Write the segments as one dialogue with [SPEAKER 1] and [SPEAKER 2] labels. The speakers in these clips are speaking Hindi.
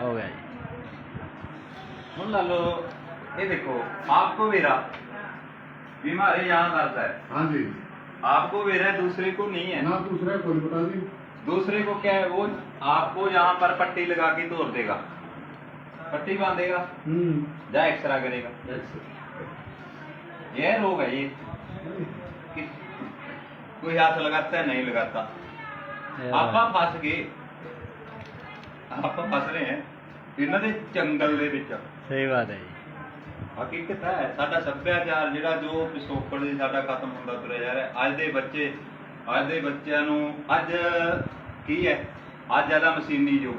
[SPEAKER 1] हो गया जी।
[SPEAKER 2] सुन लो ये देखो आपको मेरा बीमारी है यहाँ करता है।
[SPEAKER 3] हाँ जी।
[SPEAKER 2] आपको मेरा दूसरे को नहीं है।
[SPEAKER 3] ना दूसरे को बता दी।
[SPEAKER 2] दूसरे को क्या है? वो आपको यहाँ पर पट्टी लगा के तोड़ देगा। पट्टी बांधेगा।
[SPEAKER 3] हम्म।
[SPEAKER 2] जा एक्सरा करेगा। ये रोग है ये। हम्म। कोई हाथ लगाता है नहीं लगाता। हाँ। आपा फंस गए। ਆਪਾਂ ਫਸ ਰਹੇ ਹਾਂ ਇਹਨਾਂ ਦੇ ਜੰਗਲ ਦੇ ਵਿੱਚ।
[SPEAKER 1] ਸਹੀ ਬਾਤ ਹੈ ਜੀ।
[SPEAKER 2] ਹਕੀਕਤ ਹੈ ਸਾਡਾ ਸੱਭਿਆਚਾਰ ਜਿਹੜਾ ਜੋ ਪਿਛੋਕੜ ਦੇ ਸਾਡਾ ਖਤਮ ਹੁੰਦਾ ਤੁਰਿਆ ਜਾ ਰਿਹਾ ਅੱਜ ਦੇ ਬੱਚੇ ਅੱਜ ਦੇ ਬੱਚਿਆਂ ਨੂੰ ਅੱਜ ਕੀ ਹੈ? ਅੱਜ ਇਹਦਾ ਮਸ਼ੀਨੀ ਯੁੱਗ।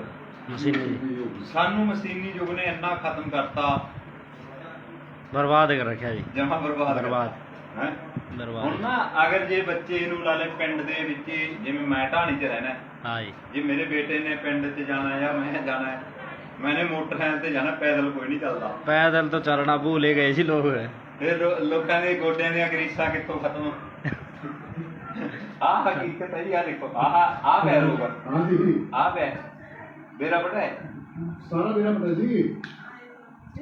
[SPEAKER 2] ਸਾਨੂੰ ਮਸ਼ੀਨੀ ਯੁੱਗ ਨੇ ਇੰਨਾ ਖਤਮ ਕਰਤਾ।
[SPEAKER 1] ਬਰਬਾਦ ਕਰ ਰੱਖਿਆ ਜੀ।
[SPEAKER 2] ਜਮਾ ਬਰਬਾਦ
[SPEAKER 1] ਬਰਬਾਦ।
[SPEAKER 2] ਹੈ? ਹੁਣ ਬਰਬਾਦ ਨਾ ਅਗਰ ਜੇ ਬੱਚੇ ਨੂੰ ਲਾ ਲੈ ਪਿੰਡ ਦੇ ਵਿੱਚ ਜਿਵੇਂ ਮੈਂ ਢਾਣੀ 'ਚ ਰਹਿਣਾ ਹਾਂਜੀ ਮੇਰੇ ਬੇਟੇ ਨੇ ਪਿੰਡ 'ਚ ਜਾਣਾ ਜਾਂ ਮੈਂ ਜਾਣਾ ਮੈਨੇ ਮੋਟਰਸਾਈਕਲ ਤੇ ਜਾਣਾ ਪੈਦਲ ਕੋਈ ਨਹੀਂ ਚੱਲਦਾ।
[SPEAKER 1] ਪੈਦਲ ਤੋਂ ਚੱਲਣਾ ਭੂਲੇ ਗਏ ਸੀ ਲੋਕ।
[SPEAKER 2] ਇਹ ਲੋਕਾਂ ਦੇ ਗੋਡਿਆਂ ਦੀਆਂ ਗਰੀਸਾਂ ਕਿੱਥੋਂ ਖਤਮ? ਆਹ ਹਕੀਕਤ ਹੈ ਜੀ ਆਹ ਦੇਖੋ ਆਹ ਆਹ ਬੈ
[SPEAKER 3] ਰੋਵਰ ਹਾਂਜੀ
[SPEAKER 2] ਆਹ ਬੈ ਮੇਰਾ ਬੜਾ ਹੈ?
[SPEAKER 3] ਸਾਰਾ ਮੇਰਾ ਪਤਾ ਜੀ।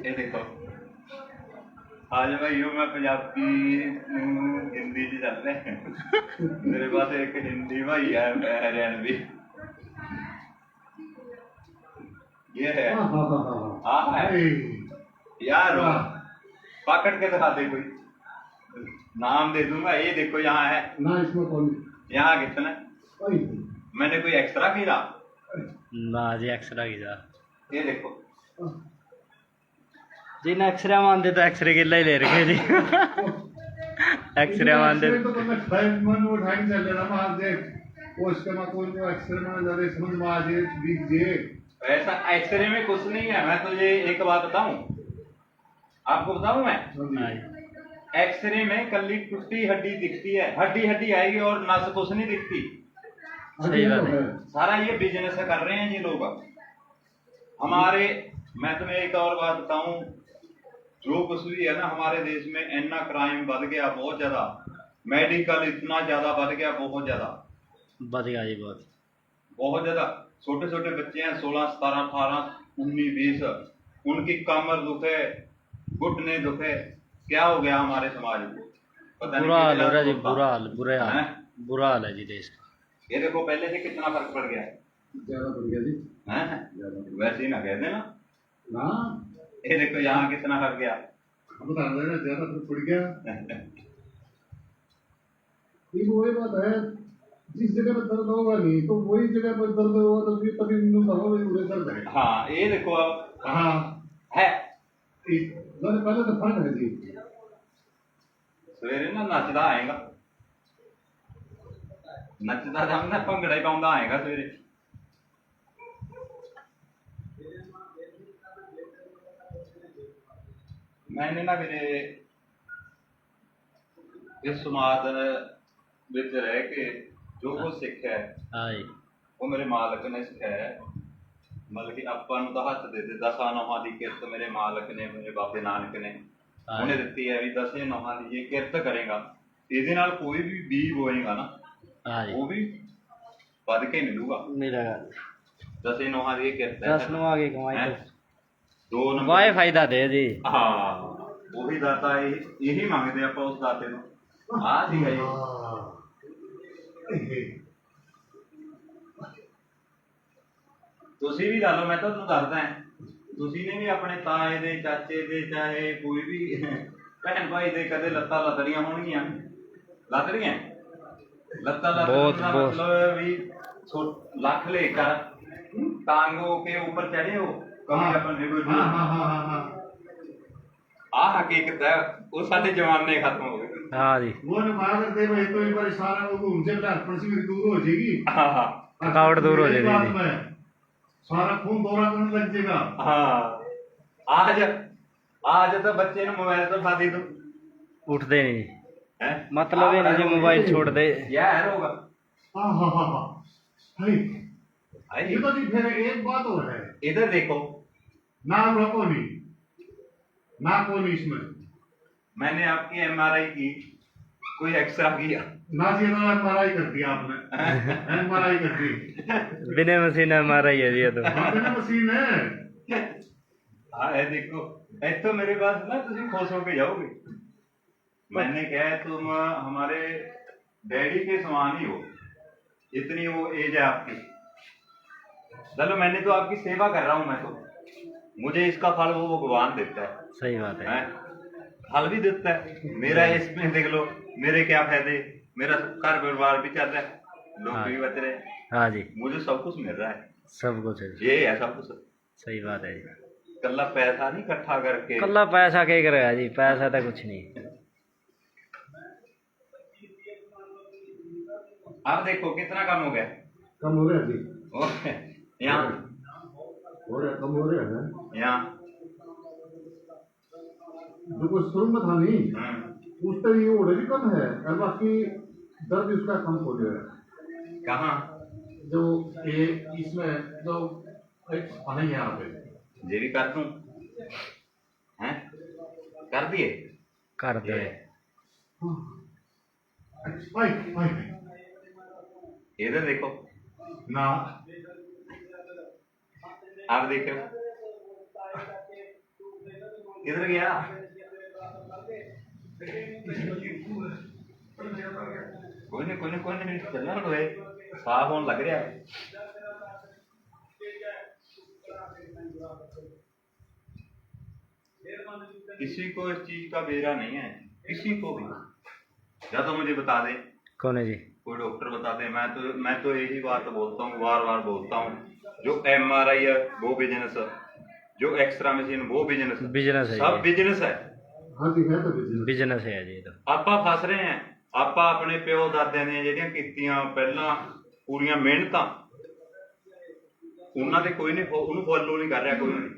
[SPEAKER 2] ਇਹ ਦੇਖੋ। ਅੱਜ ਭਾਈ ਉਹ ਮੈਂ ਪੰਜਾਬੀ ਨੂੰ ਹਿੰਦੀ ਚ ਚੱਲ ਰਿਹਾ ਮੇਰੇ ਪਾਸ ਇੱਕ ਹਿੰਦੀ ਭਾਈ ਆ ਮੈਂ ਹਰਿਆਣਵੀ। ये है।
[SPEAKER 3] हाँ हाँ हाँ हाँ
[SPEAKER 2] हाँ। है यार
[SPEAKER 3] हाँ।
[SPEAKER 2] पकड़ के दिखा दे कोई। नाम दे दूँगा ये देखो यहाँ है।
[SPEAKER 3] ना इसमें कौन?
[SPEAKER 2] यहाँ कितना मैंने कोई एक्स्ट्रा किया
[SPEAKER 1] ना जी एक्सरे की जा
[SPEAKER 2] ये देखो।
[SPEAKER 1] जी ना एक्सरे मानते तो एक्सरे के लिए ले रखे जी। एक्सरे मानते
[SPEAKER 3] तो तुमने फाइव मन उठा के चल लेना मार दे वो इसके में कोई को एक्सरे में ज़्यादा समझ में आ जाए दिख जाए
[SPEAKER 2] ऐसा एक्सरे में कुछ नहीं है। मैं तुझे एक बात बताऊँ? आपको बताऊँ मैं? एक्सरे में कल्ली टूटी हड्डी दिखती है। हड्डी हड्डी आएगी और नस कुछ नहीं दिखती।
[SPEAKER 1] सही बात है।
[SPEAKER 2] सारा ये बिज़नेस कर रहे हैं ये लोग हमारे मैं तुम्हें एक और बात बताऊँ। जो कुछ भी है ना हमारे देश में इतना क्राइम बढ़ गया बहुत ज़्यादा। मेडिकल इतना ज़्यादा बढ़ गया बहुत ज़्यादा।
[SPEAKER 1] बच गया जी बहुत
[SPEAKER 2] बहुत ज़्यादा। छोटे छोटे बच्चे हैं सोलह सतारह अठारह उन्नीस बीस। उनकी कमर दुखे घुटने दुखे। क्या हो गया हमारे समाज को पता
[SPEAKER 1] बुरा हाल हो रहा है जी बुरा हाल बुरे हाल बुरा हाल है जी देश का।
[SPEAKER 2] ये देखो पहले से कितना फ़र्क पड़ गया
[SPEAKER 3] ज़्यादा बढ़ गया जी।
[SPEAKER 2] हैं?
[SPEAKER 3] ज़्यादा
[SPEAKER 2] वैसे ही ना कह देना।
[SPEAKER 3] गया। ना?
[SPEAKER 2] ये देखो यहाँ कितना फ़र्क गया।
[SPEAKER 3] हम बता रहे ज़्यादा तो पड़ गया। ये वही बात है। जिस जगह पे दर्द होगा नहीं तो वही जगह पर दर्द होगा तो फिर तभी नींद होगा वही पूरे दर्द है
[SPEAKER 2] हाँ ये देखो अब
[SPEAKER 3] हाँ
[SPEAKER 2] है
[SPEAKER 3] एक- मैंने पहले तो फर्क है जी
[SPEAKER 2] ਸਵੇਰੇ ਨਾ ਨੱਚਦਾ ਆਏਗਾ ਨੱਚਦਾ ਜਮ ਨਾ ਭੰਗੜਾ ਹੀ ਪਾਉਂਦਾ ਆਏਗਾ ਸਵੇਰੇ ਮੈਨੇ ਨਾ ਵੀਰੇ ਇਸ ਸਮਾਜ ਵਿੱਚ ਰਹਿ ਕੇ ਜੋ ਕੁਝ ਸਿੱਖਿਆ ਹੈ
[SPEAKER 1] ਹਾਂਜੀ
[SPEAKER 2] ਉਹ ਮੇਰੇ ਮਾਲਕ ਨੇ ਸਿਖਾਇਆ ਹੈ। ਮਤਲਬ ਕਿ ਆਪਾਂ ਨੂੰ ਤਾਂ ਹੱਥ ਦੇ ਦੇ ਦਸਾਂ ਨੌਹਾਂ ਦੀ ਕਿਰਤ ਮੇਰੇ ਮਾਲਕ ਨੇ ਮੇਰੇ ਬਾਬੇ ਨਾਨਕ ਨੇ। ਉਹਨੇ ਦਿੱਤੀ ਹੈ ਵੀ ਦਸੇ ਨੌਹਾਂ ਦੀ ਜੇ ਕਿਰਤ ਕਰੇਗਾ। ਇਹਦੇ ਨਾਲ ਕੋਈ ਵੀ ਬੀਜ ਹੋਏਗਾ ਨਾ
[SPEAKER 1] ਹਾਂਜੀ
[SPEAKER 2] ਉਹ ਵੀ ਵੱਧ ਕੇ ਮਿਲੂਗਾ।
[SPEAKER 1] ਮੇਰਾ ਗੱਲ
[SPEAKER 2] ਦਸੇ ਨੌਹਾਂ ਦੀ ਕਿਰਤ ਹੈ।
[SPEAKER 1] ਦਸ ਨੌਹਾਂ ਦੀ
[SPEAKER 2] ਕਮਾਈ
[SPEAKER 1] ਤੋਂ
[SPEAKER 2] ਦੋ ਨੰਬਰ।
[SPEAKER 1] ਵਾਏ ਫਾਇਦਾ ਦੇ ਜੀ।
[SPEAKER 2] ਹਾਂ ਉਹੀ ਦਾਤਾ ਇਹ ਇਹੀ ਮੰਗਦੇ ਆਪਾਂ ਉਸ ਦਾਤੇ ਨੂੰ। ਆ ਸੀਗਾ ਜੀ। ਤੁਸੀਂ ਵੀ ਲਾ ਮੈਂ ਤੁਹਾਨੂੰ ਦੱਸਦਾ ਤੁਸੀਂ ਨੇ ਵੀ ਆਪਣੇ ਤਾਏ ਦੇ ਚਾਚੇ ਦੇ ਚਾਹੇ ਕੋਈ ਵੀ ਭੈਣ ਭਾਈ ਦੇ ਕਦੇ ਲੱਤਾਂ ਲੱਦੜੀਆਂ ਹੋਣਗੀਆਂ। ਲੱਦੜੀਆਂ ਲੱਤਾਂ
[SPEAKER 1] ਲੱਦੜੀਆਂ
[SPEAKER 2] ਮਤਲਬ ਵੀ ਲੱਖ ਲੈ ਕਰ ਟਾਂਗੋ ਕੇ ਉੱਪਰ ਚੜੇ ਹੋ ਕਮੀ
[SPEAKER 3] ਆਪਾਂ
[SPEAKER 2] ਨੇ ਕੋਈ
[SPEAKER 3] ਹਾਂ ਹਾਂ ਹਾਂ ਆਹ ਹਕੀਕਤ
[SPEAKER 2] ਹੈ ਉਹ ਸਾਡੇ ਜਵਾਨ ਜਵਾਨੇ ਖਤਮ ਹੋ ਗਏ गए
[SPEAKER 1] हाँ जी।
[SPEAKER 3] वो ने मार करते भाई तो मेरी दूर हो जाएगी।
[SPEAKER 2] हाँ हाँ।
[SPEAKER 1] थकावट दूर हो जाएगी।
[SPEAKER 3] बात
[SPEAKER 1] जी।
[SPEAKER 3] में सारा खून दौरा करने लग जाएगा।
[SPEAKER 2] हाँ। आज आज तो बच्चे ने मोबाइल तो खा दी तू।
[SPEAKER 1] उठते नहीं।
[SPEAKER 2] हैं?
[SPEAKER 1] मतलब ही नहीं जी मोबाइल छोड़ दे
[SPEAKER 2] है होगा।
[SPEAKER 3] हाँ हाँ हाँ हाँ। ये तो जी फिर एक बात और है।
[SPEAKER 2] इधर देखो।
[SPEAKER 3] ना रोको नहीं। ना को नहीं इसमें।
[SPEAKER 2] मैंने आपकी एमआरआई की कोई एक्सरा किया।
[SPEAKER 3] ना जी ना एमआरआई कर दिया आपने। एमआरआई कर दी।
[SPEAKER 1] बिना मशीन हमारा ही है जी ये तो।
[SPEAKER 3] हाँ बिना मशीन है।
[SPEAKER 2] हाँ है देखो ऐसे मेरे पास ना तुम खुश होके जाओगे। मैंने कहा तुम हमारे डैडी के समान ही हो। इतनी वो एज है आपकी। चलो मैंने तो आपकी सेवा कर रहा हूँ मैं तो। मुझे इसका फल वो भगवान देता है।
[SPEAKER 1] सही बात है।
[SPEAKER 2] हैं? फल भी देता है। मेरा इसमें देख लो मेरे क्या फ़ायदे? मेरा घर परिवार भी चल रहा है लोग
[SPEAKER 1] हाँ।
[SPEAKER 2] भी बच रहे हैं।
[SPEAKER 1] हाँ जी।
[SPEAKER 2] मुझे सब कुछ मिल रहा है।
[SPEAKER 1] सब कुछ है।
[SPEAKER 2] ये है सब कुछ।
[SPEAKER 1] सही बात है जी।
[SPEAKER 2] कल्ला पैसा नहीं इकट्ठा करके।
[SPEAKER 1] कल्ला पैसा क्या करेगा जी? पैसा तो कुछ नहीं।
[SPEAKER 2] आप देखो कितना कम हो गया?
[SPEAKER 3] कम हो गया जी।
[SPEAKER 2] यहाँ।
[SPEAKER 3] हो रहा कम हो रहा है
[SPEAKER 2] यहाँ।
[SPEAKER 3] जो सुरम था नहीं। हाँ। उससे ये ओडरी कम है और बाकी दर्द उसका कम हो गया
[SPEAKER 2] कहाँ?
[SPEAKER 3] जो ये इसमें जो यहाँ पे।
[SPEAKER 2] जेरी कर दूँ? हैं? कर दिए?
[SPEAKER 1] कर दे।
[SPEAKER 3] हाँ। भाई भाई
[SPEAKER 2] इधर देखो।
[SPEAKER 3] ना।
[SPEAKER 2] आप देखो इधर गया। कोई नहीं कोई नहीं कोई नहीं चलना तो है साफ होने लग रहा है किसी को इस चीज का बेरा नहीं है किसी को भी या तो मुझे बता दे
[SPEAKER 1] ਕੌਣ ਹੈ ਜੀ
[SPEAKER 2] कोई डॉक्टर बता दे मैं तो मैं तो यही बात बोलता हूँ बार बार बोलता हूँ जो एम आर आई है वो बिजनेस जो एक्सरा मशीन वो बिजनेस
[SPEAKER 1] ਬਿਜ਼ਨਸ ਹੈ
[SPEAKER 2] सब बिजनेस है
[SPEAKER 3] हाँ जी है तो बिजनेस
[SPEAKER 1] ਬਿਜ਼ਨਸ ਹੈ ਜੀ ਇਹ ਤਾਂ
[SPEAKER 2] ਆਪਾਂ ਫਸ ਰਹੇ ਹਾਂ ਆਪਾਂ ਆਪਣੇ ਪਿਓ ਦਾਦਿਆਂ ਦੀਆਂ ਜਿਹੜੀਆਂ ਕੀਤੀਆਂ ਪਹਿਲਾਂ ਪੂਰੀਆਂ ਮਿਹਨਤਾਂ ਉਹਨਾਂ ਦੇ ਕੋਈ ਨਹੀਂ ਫੋ- ਉਹਨੂੰ ਫੋਲੋ ਨਹੀਂ ਕਰ ਰਿਹਾ ਕੋਈ ਨਹੀਂ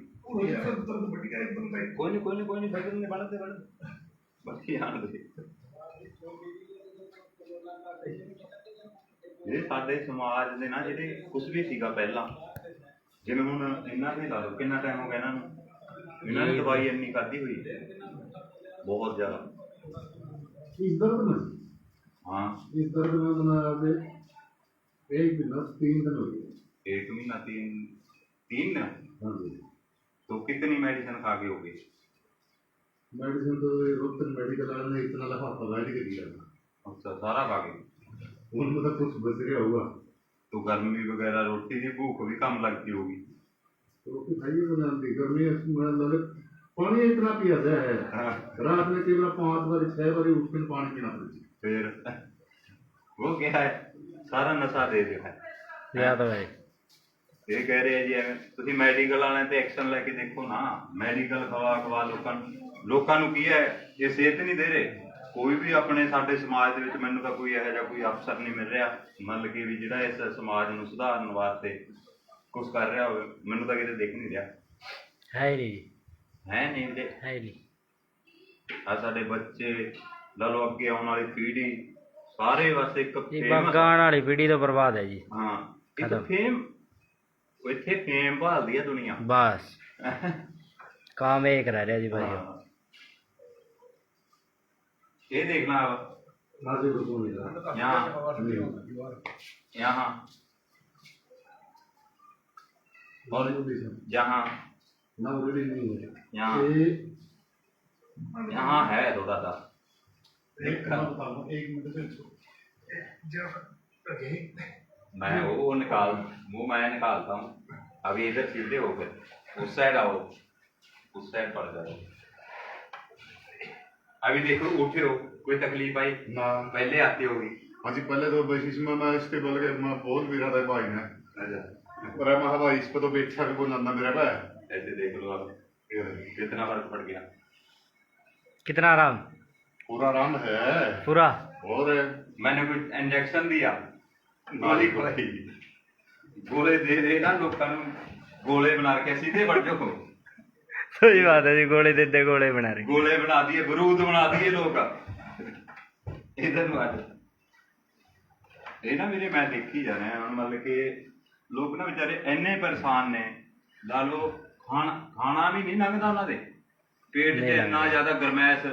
[SPEAKER 2] ਕੋਈ ਨਹੀਂ ਕੋਈ ਨਹੀਂ ਕੋਈ ਨਹੀਂ ਬਦਲ ਨਹੀਂ ਬਣਦੇ ਬਣਦੇ ਬਾਕੀ ਆਣ ਦੇ ਜਿਹੜੇ ਸਾਡੇ ਸਮਾਜ ਦੇ ਨਾ ਜਿਹੜੇ ਕੁਝ ਵੀ ਸੀਗਾ ਪਹਿਲਾਂ ਜਿਵੇਂ ਹੁਣ ਇਹਨਾਂ ਨੇ ਲਾ ਲਓ ਕਿੰਨਾ ਟਾਈਮ ਹੋ ਗਿਆ ਇਹਨਾਂ ਨੂੰ ਇਹਨਾਂ ਨੇ ਦਵਾਈ ਇੰਨੀ ਖਾਧੀ ਹੋਈ ਹੈ बहुत ज़्यादा।
[SPEAKER 3] इस दर्द में?
[SPEAKER 2] हाँ।
[SPEAKER 3] इस दर्द में मना मैंने एक महीना तीन दिन हो गए।
[SPEAKER 2] एक महीना तीन तीन ना
[SPEAKER 3] हाँ जी।
[SPEAKER 2] तो कितनी मेडिसिन खा के हो गई?
[SPEAKER 3] मेडिसिन तो ये वक्त मेडिकल वाले ने इतना लफाफा गाड़ी के दिया
[SPEAKER 2] अच्छा सारा खा के
[SPEAKER 3] उनमें तो कुछ बच गया होगा।
[SPEAKER 2] तो गर्मी वगैरह रोटी की भूख भी कम लगती होगी।
[SPEAKER 3] रोटी खाइए गर्मी में लगे पानी इतना पिया है
[SPEAKER 2] हाँ,
[SPEAKER 3] रात में केवल पांच बारी छह बारी उठ कर पानी पीना पड़ता
[SPEAKER 2] फिर वो क्या है सारा नशा दे दिया है
[SPEAKER 1] ਯਾ ਤਾਂ ਹੈ
[SPEAKER 2] ਇਹ ਕਹਿ ਰਹੇ ਆ ਜੀ ਐਵੇਂ ਤੁਸੀਂ ਮੈਡੀਕਲ ਵਾਲਿਆਂ ਤੇ ਐਕਸ਼ਨ ਲੈ ਕੇ ਦੇਖੋ ਨਾ ਮੈਡੀਕਲ ਖਵਾ ਖਵਾ ਲੋਕਾਂ ਨੂੰ ਲੋਕਾਂ ਨੂੰ ਕੀ ਹੈ ਇਹ ਸਿਹਤ ਨਹੀਂ ਦੇ ਰਹੇ ਕੋਈ ਵੀ ਆਪਣੇ ਸਾਡੇ ਸਮਾਜ ਦੇ ਵਿੱਚ ਮੈਨੂੰ ਤਾਂ ਕੋਈ ਇਹੋ ਜਿਹਾ ਕੋਈ ਅਫਸਰ ਨਹੀਂ ਮਿਲ ਰਿਹਾ ਮਤਲਬ ਕਿ ਵੀ ਜਿਹੜਾ ਇਸ ਸਮਾਜ ਨੂੰ ਸੁਧਾਰਨ ਵਾਸਤੇ ਕੁਝ ਕਰ ਰਿਹਾ ਹੋਵੇ ਮੈਨੂੰ ਤਾਂ ਕਿਤੇ ਦਿਖ ਨਹੀਂ ਰਿਹਾ
[SPEAKER 1] ਹੈ ਹੀ ਨਹੀਂ ਜੀ
[SPEAKER 2] ਹੈ ਨਹੀਂ ਵੀਰੇ
[SPEAKER 1] ਹੈ ਹੀ ਨਹੀਂ
[SPEAKER 2] ਆ ਸਾਡੇ ਬੱਚੇ ਲਾ ਲਓ ਅੱਗੇ ਆਉਣ ਵਾਲੀ ਪੀੜ੍ਹੀ ਸਾਰੇ ਬਸ ਇੱਕ
[SPEAKER 1] ਇਹ
[SPEAKER 2] famous-
[SPEAKER 1] ਬਗਾਨ ਵਾਲੀ ਪੀੜੀ ਤੋਂ ਬਰਬਾਦ ਹੈ ਜੀ
[SPEAKER 2] ਹਾਂ ਇੱਕ
[SPEAKER 1] ਖਤਮ।
[SPEAKER 2] ਫੇਮ ਇੱਥੇ ਫੇਮ ਭਾਲਦੀ ਹੈ ਦੁਨੀਆ
[SPEAKER 1] ਬਸ ਕਾਮ ਇੱਕ ਰਹਿ ਰਿਹਾ ਜੀ ਭਾਈ
[SPEAKER 2] ਹਾਂ। ਇਹ देखना अब
[SPEAKER 3] नाजे को तो नहीं रहा
[SPEAKER 2] यहाँ
[SPEAKER 3] नहीं होगा
[SPEAKER 2] यहाँ और जहाँ
[SPEAKER 3] ना ऑलरेडी नहीं है
[SPEAKER 2] यहाँ। यहाँ है थोड़ा
[SPEAKER 3] सा
[SPEAKER 2] मैं वो वो निकाल वो मैं निकालता हूँ। अभी इधर सीधे हो गए। उस साइड आओ। उस साइड पड़ जाओ। अभी देखो उठे हो। कोई तकलीफ़ आई?
[SPEAKER 3] ना।
[SPEAKER 2] पहले आती होगी।
[SPEAKER 3] हाँ जी पहले तो बस इसमें मैं इसके बोल के मैं बोल भी रहा था भाई ने।
[SPEAKER 2] अच्छा।
[SPEAKER 3] पर मैं भाई इस पे तो बेचा भी बोल ना मेरा भाई
[SPEAKER 2] ऐसे देख लो अब कितना फर्क पड़ गया
[SPEAKER 1] कितना आराम
[SPEAKER 3] पूरा आराम है
[SPEAKER 1] पूरा
[SPEAKER 3] और
[SPEAKER 2] मैंने कोई इंजेक्शन दिया गोली खुलाई गोले दे दे ना लोगों ਨੂੰ ਗੋਲੇ ਬਣਾ ਕੇ सीधे बढ़ जाओ
[SPEAKER 1] ਸਹੀ ਬਾਤ ਹੈ ਜੀ ਗੋਲੇ ਦੇ ਦੇ ਗੋਲੇ ਬਣਾ ਰਹੇ
[SPEAKER 2] ਗੋਲੇ ਬਣਾ ਦਿਏ ਬਰੂਦ ਬਣਾ ਦਿਏ ਲੋਕ ਇਧਰ ਨੂੰ ਆ ਜਾ ਇਹ ਨਾ ਮੇਰੇ ਮੈਂ ਦੇਖੀ ਜਾ ਰਿਹਾ ਹੁਣ ਮਤਲਬ ਕਿ ਲੋਕ ਨਾ ਵਿਚਾਰੇ ਇੰਨੇ ਪਰੇਸ਼ਾਨ ਨੇ ਲਾ ਲਓ ਖਾਣਾ ਖਾਣਾ ਵੀ ਨਹੀਂ ਲੰਘਦਾ ਉਹਨਾਂ ਦੇ ਪੇਟ 'ਚ
[SPEAKER 1] ਨਹੀਂ
[SPEAKER 2] ਇੰਨਾ
[SPEAKER 1] ਲੰਘਦਾ।
[SPEAKER 2] ਜ਼ਿਆਦਾ ਗਰਮੈਸ਼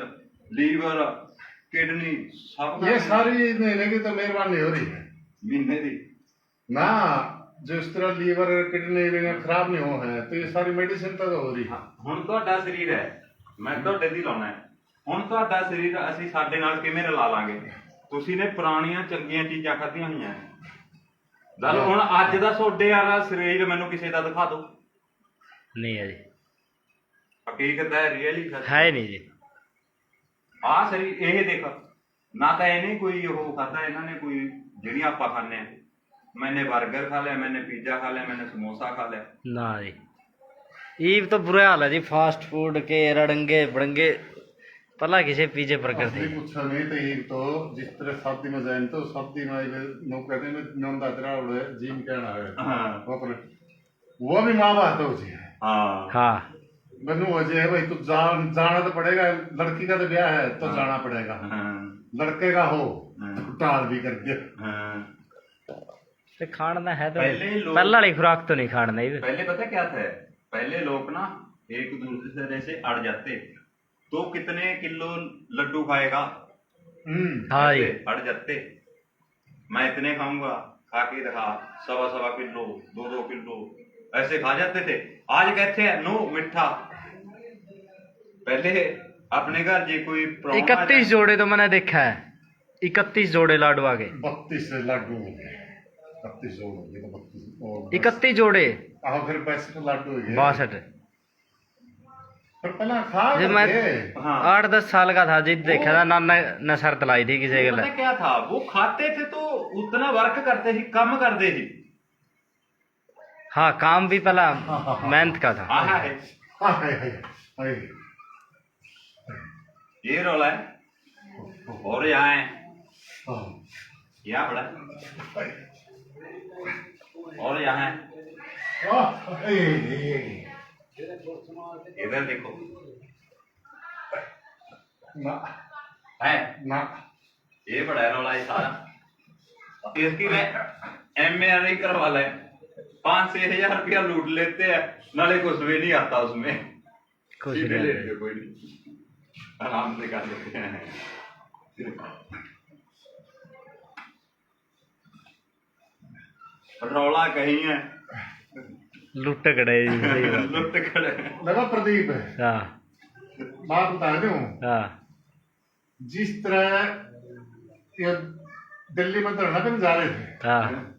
[SPEAKER 2] ਲੀਵਰ ਕਿਡਨੀ ਸਭ
[SPEAKER 3] ये सारी महीने की तो मेहरबानी हो रही है
[SPEAKER 2] ਮਹੀਨੇ ਦੀ
[SPEAKER 3] ना जो इस तरह लीवर किडनी वगैरह खराब नहीं हो है तो ये सारी मेडिसिन तो हो रही है
[SPEAKER 2] ਹੁਣ ਤੁਹਾਡਾ ਸਰੀਰ ਹੈ ਮੈਂ ਤੁਹਾਡੇ ਦੀ ਲਾਉਣਾ ਹੈ ਹੁਣ ਤੁਹਾਡਾ ਸਰੀਰ ਅਸੀਂ ਸਾਡੇ ਨਾਲ ਕਿਵੇਂ ਰਲਾ ਲਾਂਗੇ ਤੁਸੀਂ ਨੇ ਪੁਰਾਣੀਆਂ ਚੰਗੀਆਂ ਚੀਜ਼ਾਂ ਖਾਧੀਆਂ ਹੋਈਆਂ ਦਲ ਹੁਣ ਅੱਜ ਦਾ ਤੁਹਾਡੇ ਵਾਲਾ ਸਰੀਰ ਮੈਨੂੰ ਕਿਸੇ ਦਾ ਦਿਖਾ ਦਿਓ
[SPEAKER 1] नहीं है जी।
[SPEAKER 2] हकीकत है रियल ਹੀ ਸੱਚ
[SPEAKER 1] ਹੈ ਨਹੀਂ ਜੀ
[SPEAKER 2] ਆ ਸਰੀ ਇਹ ਦੇਖ ਨਾ ਤਾਂ ਇਹਨੇ ਕੋਈ ਉਹ ਖਾਦਾ ਇਹਨਾਂ ਨੇ ਕੋਈ ਜਿਹੜੀਆਂ ਆਪਾਂ ਖਾਂਦੇ ਆ मैंने 버ਗਰ खा लिया मैंने ਪੀਜ਼ਾ खा लिया ਮੈਨੇ ਸਮੋਸਾ ਖਾ ਲਿਆ
[SPEAKER 1] ना जी। ईव तो बुरा हाल है जी फास्ट फ़ूड के रड़ंगे बड़ंगे। पहला किसे पीजे पर
[SPEAKER 3] असली
[SPEAKER 1] थे
[SPEAKER 3] पुच्छा नहीं तो ईव तो जिस तरह सब दिन जाए तो सब दिन आई ये नो कहते हैं नौंदा तेरा उड़े जिम कहना है।
[SPEAKER 2] हाँ।
[SPEAKER 3] वो अपने- वो भी माँ बात हो जी
[SPEAKER 2] ਹਾਂ
[SPEAKER 1] हाँ
[SPEAKER 3] मनु अजय है भाई तू जान जाना तो पड़ेगा लड़की का तो ब्याह है तो जाना पड़ेगा
[SPEAKER 2] ਹਾਂ
[SPEAKER 3] लड़के का हो
[SPEAKER 2] हाँ।
[SPEAKER 3] तो टाल भी करके
[SPEAKER 2] ਹਾਂ
[SPEAKER 1] ਤੇ ਖਾਣ ਦਾ ਹੈ ਤਾਂ
[SPEAKER 2] ਪਹਿਲੇ ਲੋਕ-
[SPEAKER 1] ਪਹਿਲਾਂ ਵਾਲੀ ਖੁਰਾਕ ਤੋਂ ਨਹੀਂ ਖਾਣ ਦਾ ਇਹ
[SPEAKER 2] पहले पता क्या था पहले लोग ना एक दूसरे से अड़ जाते तो कितने किलो लड्डू खाएगा
[SPEAKER 3] हम्म
[SPEAKER 1] हाँ जी
[SPEAKER 2] ऐसे अड़ जाते मैं इतने खाऊंगा खा के दिखा सवा सवा किलो दो दो किलो ऐसे खा जाते थे। आज कहते हैं नो मिठा। पहले अपने घर जी कोई
[SPEAKER 1] 31 जोड़े तो मैंने देखा है। 31 जोड़े लाडू आ गए।
[SPEAKER 3] बत्तीस लाडू जोड़ तो बत्तीस और
[SPEAKER 1] 31 जोड़े।
[SPEAKER 3] फिर पैंसठ लाडू
[SPEAKER 1] बासठ।
[SPEAKER 3] पहला खा
[SPEAKER 1] जब मैं
[SPEAKER 2] हाँ।
[SPEAKER 1] आठ दस साल का था जिद देखा था नाना ने शर्त लाई थी किसी के लिए।
[SPEAKER 2] क्या था? वो खाते थे तो उतना वर्क करते थे कम करते थे
[SPEAKER 1] हाँ काम भी पहला
[SPEAKER 3] हाँ, हाँ, हाँ।
[SPEAKER 2] हाँ
[SPEAKER 1] मेहनत का था।
[SPEAKER 2] है।
[SPEAKER 3] हाँ, हाय, हाय, हाय।
[SPEAKER 2] ये रोला है। और यहाँ है।
[SPEAKER 3] हाँ,
[SPEAKER 2] यहाँ बड़ा। और यहाँ है।
[SPEAKER 3] हाँ।
[SPEAKER 2] इधर देखो।
[SPEAKER 3] ना।
[SPEAKER 2] है।
[SPEAKER 3] ना।
[SPEAKER 2] ये बड़ा है रोला ये सारा। इसकी मैं एम ए नहीं करवा ले पाँच छह हज़ार रुपया लूट लेते हैं। नाले कुछ भी नहीं आता उसमें।
[SPEAKER 1] कुछ नहीं।
[SPEAKER 2] ले लेते कोई नहीं। आराम से कर लेते हैं। रौला कहीं है।
[SPEAKER 1] लुट गड़े जी
[SPEAKER 2] लुट खड़े
[SPEAKER 3] लगा प्रदीप है।
[SPEAKER 1] हाँ।
[SPEAKER 3] बात बता दूँ
[SPEAKER 1] हाँ।
[SPEAKER 3] जिस तरह ये दिल्ली में धरना पे जा रहे थे
[SPEAKER 1] हाँ।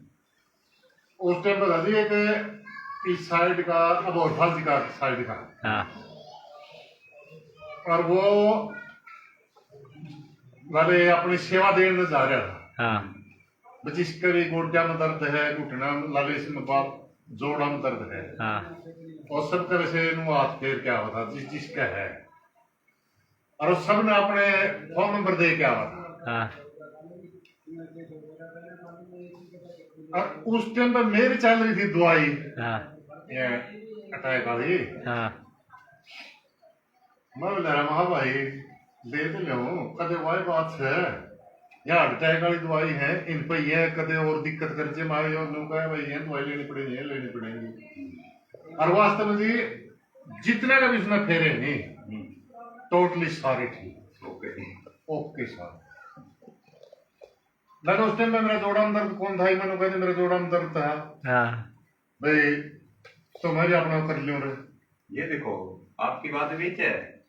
[SPEAKER 3] उस टाइम बता दिए कि इस साइड का अब और फांसी का साइड का
[SPEAKER 1] हाँ
[SPEAKER 3] और वो वाले अपनी सेवा देने जा रहा था
[SPEAKER 1] हाँ
[SPEAKER 3] भी जिसके भी गोड्या में दर्द है घुटना में लाले इसमें बात जोड़ा में दर्द है
[SPEAKER 1] हाँ
[SPEAKER 3] और सब तरह से इन्हों हाथ फेर के आवा था जिस जिसका है और उस सब ने अपने फोन नंबर दे के आवा था
[SPEAKER 1] हाँ
[SPEAKER 3] और उस टाइम पर मेरी चल रही थी दवाई
[SPEAKER 1] हाँ
[SPEAKER 3] ये अटैक वाली
[SPEAKER 1] हाँ
[SPEAKER 3] मैं बोल रहा महा भाई दे तो लो कदे वही बात है या हार्ट अटैक वाली दवाई है इन पे ये कदे और दिक्कत कर जे मारे जो नु कहे भाई ये दवाई लेनी पड़ेगी ये लेनी पड़ेगी और वास्तव में जी जितने का भी उसने फेरे नहीं टोटली सारे ठीक
[SPEAKER 2] ओके
[SPEAKER 3] ओके सर मैंने उस टाइम में मेरा जोड़ा में दर्द कौन था? ही मैंने कहते मेरा जोड़ा में दर्द था।
[SPEAKER 1] हाँ।
[SPEAKER 3] भाई तो मैं भी अपना कर लूँ रे।
[SPEAKER 2] ये देखो आपकी बात बीच है।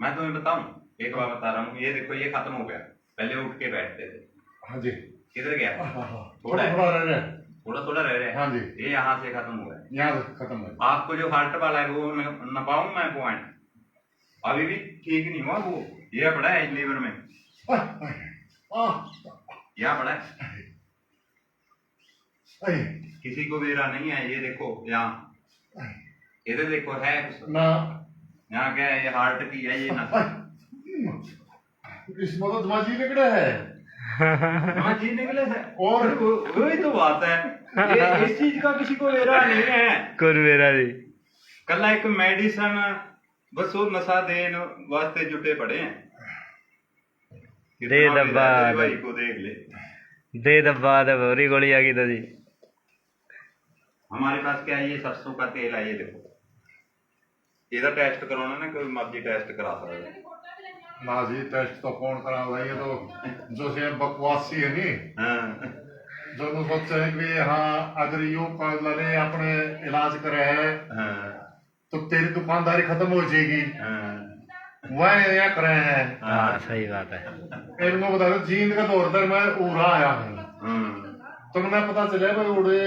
[SPEAKER 2] मैं तुम्हें बताऊँ एक बार बता रहा हूँ ये देखो ये खत्म हो गया। पहले उठ के बैठते थे।
[SPEAKER 3] हाँ जी।
[SPEAKER 2] किधर गया?
[SPEAKER 3] हाँ, हाँ।
[SPEAKER 2] थोड़ा
[SPEAKER 3] थोड़ा रह रहा है।
[SPEAKER 2] थोड़ा थोड़ा रह रहे हैं।
[SPEAKER 3] हाँ जी।
[SPEAKER 2] ये यहाँ से खत्म हो गया।
[SPEAKER 3] यहाँ खत्म है
[SPEAKER 2] आपको जो हार्ट वाला है वो न- नपाऊं मैं पॉइंट अभी भी ठीक नहीं हुआ वो? ये पड़ा है लीवर में। यहाँ पड़ा है किसी को बेरा नहीं है ये देखो यहाँ इधर देखो है
[SPEAKER 3] ना
[SPEAKER 2] यहाँ क्या है ये हार्ट की है ये ना
[SPEAKER 3] इसमें तो दिमाग निकला है
[SPEAKER 2] जी निकले है
[SPEAKER 3] और
[SPEAKER 2] वही तो बात है ये इस चीज का किसी को वेरा नहीं है
[SPEAKER 1] कोई वेरा नहीं
[SPEAKER 2] कला एक मेडिसन बस वो नशा देने वास्ते जुटे पड़े हैं
[SPEAKER 1] दे
[SPEAKER 2] कितना भी
[SPEAKER 1] दबा
[SPEAKER 2] रहते
[SPEAKER 1] दे।
[SPEAKER 2] भाई को देख ले
[SPEAKER 1] दे दबा दबोरी गोली आ गई तो जी
[SPEAKER 2] हमारे पास क्या है ये सरसों का तेल है ये देखो ਇਹਦਾ ਟੈਸਟ ਕਰਾਉਣਾ ਨਾ ਕੋਈ ਮਰਜ਼ੀ ਟੈਸਟ ਕਰਾ ਸਕਦਾ
[SPEAKER 3] ना जी टेस्ट तो कौन करा भाई ये तो जो से बकवासी है नहीं
[SPEAKER 2] ਹਾਂ
[SPEAKER 3] जो सोचे कि हाँ अगर यो लड़े अपने इलाज करे है
[SPEAKER 2] हाँ
[SPEAKER 3] तो तेरी दुकानदारी खत्म हो जाएगी
[SPEAKER 2] हाँ
[SPEAKER 3] करे हैं।
[SPEAKER 1] हाँ सही बात है।
[SPEAKER 3] इनको बता दो जींद का दौर तक मैं उड़ा आया हूँ।
[SPEAKER 2] हम्म,
[SPEAKER 3] तो मैं पता चला भाई उड़े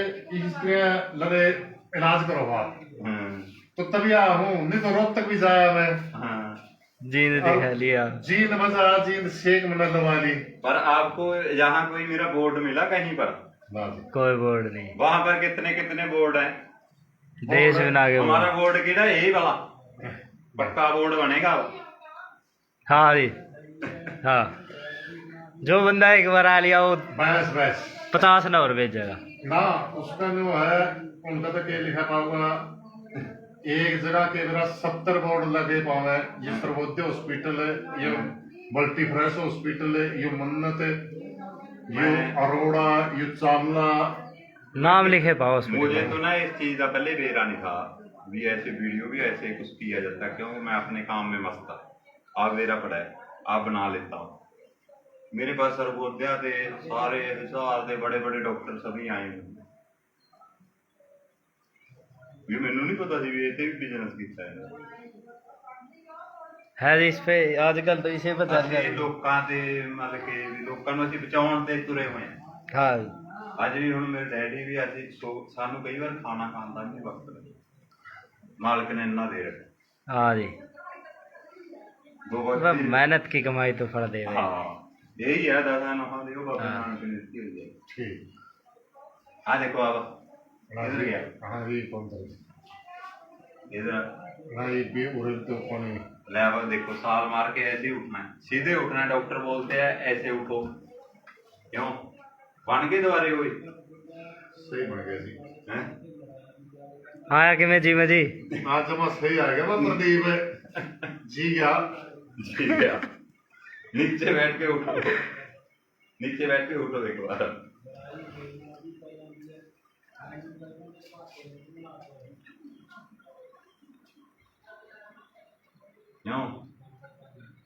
[SPEAKER 3] लड़े इलाज करवा।
[SPEAKER 2] हम्म,
[SPEAKER 3] तो तभी आया हूँ नहीं तो रोज तक भी जाया मैं।
[SPEAKER 2] हाँ।
[SPEAKER 1] जींद दिखा लिया।
[SPEAKER 3] जींद मज़ा जींद शेख मैंने दबा ली।
[SPEAKER 2] पर आपको यहाँ कोई मेरा बोर्ड मिला कहीं पर?
[SPEAKER 1] कोई बोर्ड नहीं।
[SPEAKER 2] वहाँ पर कितने कितने बोर्ड हैं?
[SPEAKER 1] देश बना के
[SPEAKER 2] हमारा
[SPEAKER 1] बोर्ड।
[SPEAKER 2] किहड़ा यही वाला? पक्का बोर्ड बनेगा
[SPEAKER 1] हाँ जी। हाँ। जो बंदा एक बार आ लिया वो
[SPEAKER 3] बस बस।
[SPEAKER 1] पचास नंबर भेजेगा।
[SPEAKER 3] ना उसका जो है उनका तो क्या लिखा पाऊँगा एक जगह के मेरा सत्तर बोर्ड लगे पावे ये सर्वोदय हॉस्पिटल है ये मल्टीफ्रेश हॉस्पिटल है ये मन्नत है ये अरोड़ा ये चावला
[SPEAKER 1] नाम लिखे पाओ
[SPEAKER 2] मुझे तो ना इस चीज़ का पहले बेरा नहीं था भी ऐसे वीडियो भी ऐसे कुछ किया जाता क्योंकि मैं अपने काम में मस्त था। आप मेरा पड़ा है आप बना लेता हूँ मेरे पास सर्वोदया थे सारे हिसार के बड़े बड़े डॉक्टर सभी आए हुए ਵੀ ਮੈਨੂੰ ਨਹੀਂ ਪਤਾ ਸੀ ਵੀ ਇਹ ਤੇ ਵੀ ਬਿਜ਼ਨਸ ਕੀਤਾ ਹੈ
[SPEAKER 1] है जी इस पे आजकल तो इसे पता
[SPEAKER 2] ਅਸੀਂ
[SPEAKER 1] है
[SPEAKER 2] ਲੋਕਾਂ ਦੇ ਮਤਲਬ ਕਿ ਵੀ ਲੋਕਾਂ ਨੂੰ ਅਸੀਂ ਬਚਾਉਣ ਤੇ ਤੁਰੇ ਹੋਏ ਹਾਂ
[SPEAKER 1] हाँ जी
[SPEAKER 2] ਅੱਜ ਵੀ ਹੁਣ ਮੇਰੇ ਡੈਡੀ ਵੀ ਅੱਜ ਸੋ ਸਾਨੂੰ ਕਈ ਵਾਰ ਖਾਣਾ ਖਾਣ ਦਾ ਨਹੀਂ ਵਕਤ ਲੱਗਦਾ ਮਾਲਕ ਨੇ ਇੰਨਾ ਦੇ ਰੱਖਿਆ
[SPEAKER 1] हाँ जी
[SPEAKER 2] ਦੋ
[SPEAKER 1] वह
[SPEAKER 2] ਵਕਤ ਦੀ-
[SPEAKER 1] मेहनत की कमाई तो फल दे रहे हैं।
[SPEAKER 2] ਹਾਂ यही है दादा नहा देखो बाबा
[SPEAKER 1] हाँ।
[SPEAKER 2] नानक ने ਦਿੱਤੀ ਹੋਈ ਹੈ
[SPEAKER 3] ठीक
[SPEAKER 2] आ देखो बाबा
[SPEAKER 3] हाँ
[SPEAKER 2] इधर
[SPEAKER 3] जी
[SPEAKER 2] गया
[SPEAKER 3] हाँ जी कौन सा
[SPEAKER 2] इधर
[SPEAKER 3] हाँ ये भी उड़े तो पानी
[SPEAKER 2] ले अब देखो साल मार के ऐसे ही उठना है सीधे उठना है डॉक्टर बोलते हैं ऐसे उठो क्यों बन के दोबारे हुई
[SPEAKER 3] सही बन गया जी
[SPEAKER 2] हैं
[SPEAKER 1] आया कि मैं जी मैं जी
[SPEAKER 3] आज जमा सही आ गया मैं प्रदीप जी गया।
[SPEAKER 2] नीचे बैठ के उठो। नीचे बैठ के उठो देखो बार।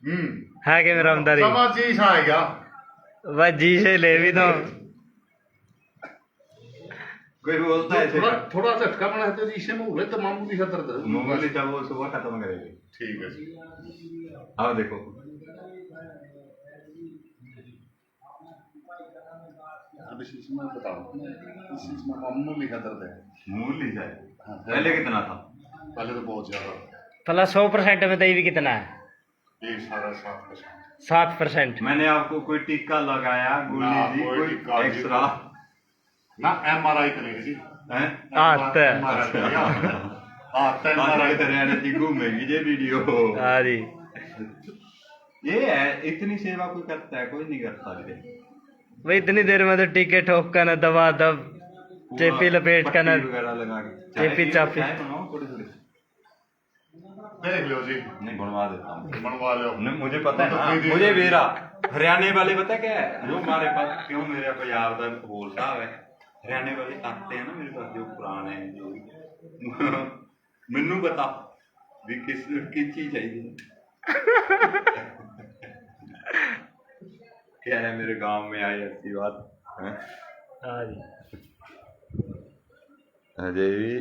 [SPEAKER 3] हम्म।
[SPEAKER 1] है कि मेरा हमदर्दी?
[SPEAKER 3] समा जी सा आ गया
[SPEAKER 1] वह जी से ले भी तो।
[SPEAKER 2] कोई बोलता है
[SPEAKER 3] थोड़ा थोड़ा झटका बना है तो इसे में तो मामूली सा दर्द है।
[SPEAKER 2] मामूली था वो सुबह खत्म करेगी।
[SPEAKER 3] ठीक है जी।
[SPEAKER 2] अब देखो।
[SPEAKER 3] अब इस इसमें बताओ। इस इसमें मामूली का दर्द है।
[SPEAKER 2] मूली है।
[SPEAKER 3] हाँ,
[SPEAKER 2] पहले कितना था?
[SPEAKER 3] पहले तो बहुत ज़्यादा।
[SPEAKER 1] भला सौ परसेंट में दही भी कितना है?
[SPEAKER 3] एक साढ़े सात परसेंट।
[SPEAKER 1] सात परसेंट।
[SPEAKER 2] मैंने आपको कोई टीका लगाया गोली दी
[SPEAKER 3] कोई
[SPEAKER 2] कोई एक्सरा
[SPEAKER 3] ना एम आर आई करेगी जी
[SPEAKER 2] हैं
[SPEAKER 1] हाँ, तो।
[SPEAKER 3] एम आर आई करेगा हाँ तो एम आर आई
[SPEAKER 2] हमारे हरियाणा की घूमेगी ये वीडियो
[SPEAKER 1] हाँ जी
[SPEAKER 2] ये है इतनी सेवा कोई करता है कोई नहीं करता ये
[SPEAKER 1] भाई इतनी देर में तो टिके ठोक का ना दबा दब चेपी लपेट का ना
[SPEAKER 2] पट्टी वगैरह लगा के
[SPEAKER 1] चेपी
[SPEAKER 2] चाय-
[SPEAKER 1] चापी।
[SPEAKER 2] चाय बनाओ थोड़ी थोड़ी
[SPEAKER 3] देख लो जी
[SPEAKER 2] नहीं बनवा देता हूँ
[SPEAKER 3] बनवा लो
[SPEAKER 2] नहीं, मुझे पता है
[SPEAKER 3] तो
[SPEAKER 2] ना
[SPEAKER 3] कोई देर
[SPEAKER 2] मुझे
[SPEAKER 3] नहीं।
[SPEAKER 2] बेरा हरियाणे वाले पता क्या है जो हमारे पास क्यों मेरे पंजाब का बोल साहब है हरियाणे वाले आते हैं ना मेरे पास जो पुराने हैं जो भी मैनू पता भी किस किस चीज चाहिए क्या है मेरे गांव में आई ऐसी बात है
[SPEAKER 1] हाँ जी
[SPEAKER 2] अजय भी